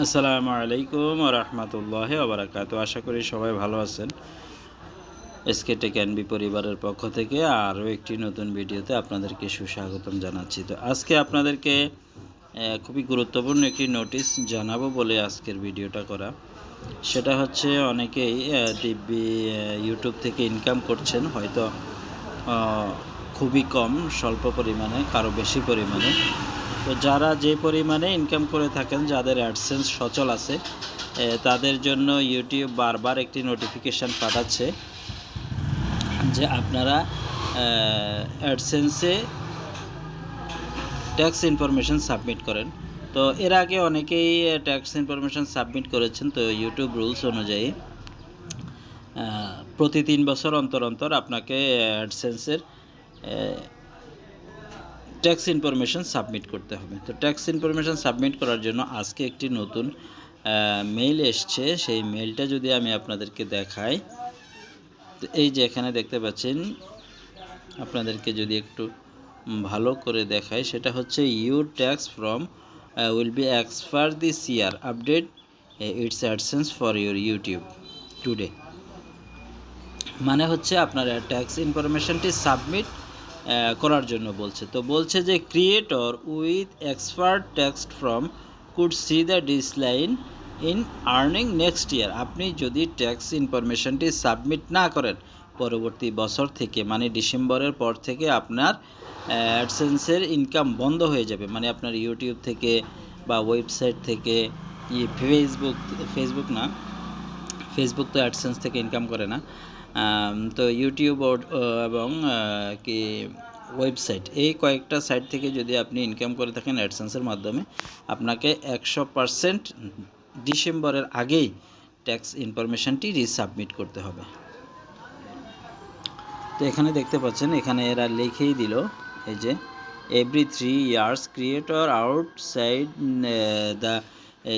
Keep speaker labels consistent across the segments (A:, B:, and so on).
A: আসসালামু আলাইকুম রহমতুল্লাহ আবরাকাত আশা করি সবাই ভালো আছেন। এসকে টেক বি পরিবারের পক্ষ থেকে আরও একটি নতুন ভিডিওতে আপনাদেরকে সুস্বাগতম জানাচ্ছি। তো আজকে আপনাদেরকে খুবই গুরুত্বপূর্ণ একটি নোটিশ জানাব বলে আজকের ভিডিওটা করা। সেটা হচ্ছে অনেকেই আহ, ইউটিউব থেকে ইনকাম করছেন হয়তো খুবই কম স্বল্প পরিমাণে কারও বেশি পরিমাণে। তো যারা যে পরিমাণে ইনকাম করে থাকেন, যাদের অ্যাডসেন্স সচল আছে তাদের জন্য ইউটিউব বারবার একটি নোটিফিকেশান পাঠাচ্ছে যে আপনারা অ্যাডসেন্সে ট্যাক্স ইনফরমেশন সাবমিট করেন। তো এর আগে অনেকেই ট্যাক্স ইনফরমেশন সাবমিট করেছেন, তো ইউটিউব রুলস অনুযায়ী প্রতি তিন বছর অন্তর অন্তর আপনাকে অ্যাডসেন্সের ট্যাক্স ইনফরমেশন সাবমিট করতে হবে। তো ট্যাক্স ইনফরমেশন সাবমিট করার জন্য আজকে একটি নতুন মেইল এসছে। সেই মেইলটা যদি আমি আপনাদেরকে দেখাই, তো এই যে এখানে দেখতে পাচ্ছেন, আপনাদেরকে যদি একটু ভালো করে দেখাই, সেটা হচ্ছে you tax from will be expert this year update it's AdSense for your YouTube today মানে হচ্ছে আপনার ট্যাক্স ইনফরমেশনটি সাবমিট করার জন্য বলছে। তো বলছে যে creator with expert text from could see the decline in earning next year আপনি যদি ট্যাক্স ইনফরমেশনটি সাবমিট না করেন, পরবর্তী বছর থেকে মানে ডিসেম্বরের পর থেকে আপনার অ্যাডসেন্সের ইনকাম বন্ধ হয়ে যাবে। মানে আপনার ইউটিউব থেকে বা ওয়েবসাইট থেকে ফেসবুক ফেসবুক না ফেসবুক তো অ্যাডসেন্স থেকে ইনকাম করে না। তো ইউটিউব এবং কি ওয়েবসাইট এই কয়েকটা সাইট থেকে যদি আপনি ইনকাম করে থাকেন অ্যাডসেন্সের মাধ্যমে, আপনাকে একশো পারসেন্ট ডিসেম্বরের আগেই ট্যাক্স ইনফরমেশনটি রিসাবমিট করতে হবে। তো এখানে দেখতে পাচ্ছেন, এখানে এরা লিখেই দিল, এই যে every three years creator outside the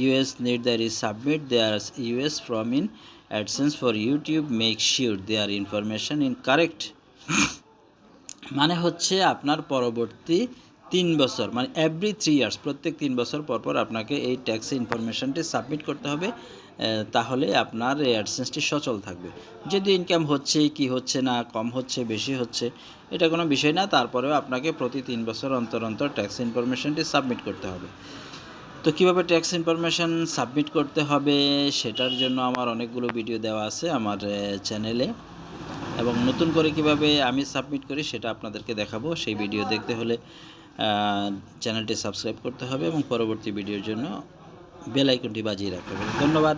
A: US need the resubmit their US from in AdSense for YouTube make sure their information in correct মানে হচ্ছে আপনার পরবর্তী তিন বছর মানে এভরি থ্রি ইয়ার্স প্রত্যেক তিন বছর পর পর আপনাকে এই ট্যাক্স ইনফরমেশনটি সাবমিট করতে হবে তাহলে আপনার অ্যাডসেন্সটি সচল থাকবে। যদি ইনকাম হচ্ছে, কি হচ্ছে না, কম হচ্ছে, বেশি হচ্ছে, এটা কোনো বিষয় না, তারপরেও আপনাকে প্রতি তিন বছর অন্তর অন্তর ট্যাক্স ইনফরমেশনটি সাবমিট করতে হবে। তো কীভাবে ট্যাক্স ইনফরমেশন সাবমিট করতে হবে সেটার জন্য আমার অনেকগুলো ভিডিও দেওয়া আছে আমার চ্যানেলে এবং নতুন করে কীভাবে আমি সাবমিট করি সেটা আপনাদেরকে দেখাবো। সেই ভিডিও দেখতে হলে চ্যানেলটি সাবস্ক্রাইব করতে হবে এবং পরবর্তী ভিডিওর জন্য বেল আইকনটি বাজিয়ে রাখতে হবে। ধন্যবাদ।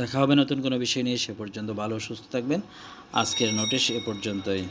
A: দেখা হবে নতুন কোনো বিষয় নিয়ে। সে পর্যন্ত ভালো সুস্থ থাকবেন। আজকের নোটিশ এ পর্যন্তই।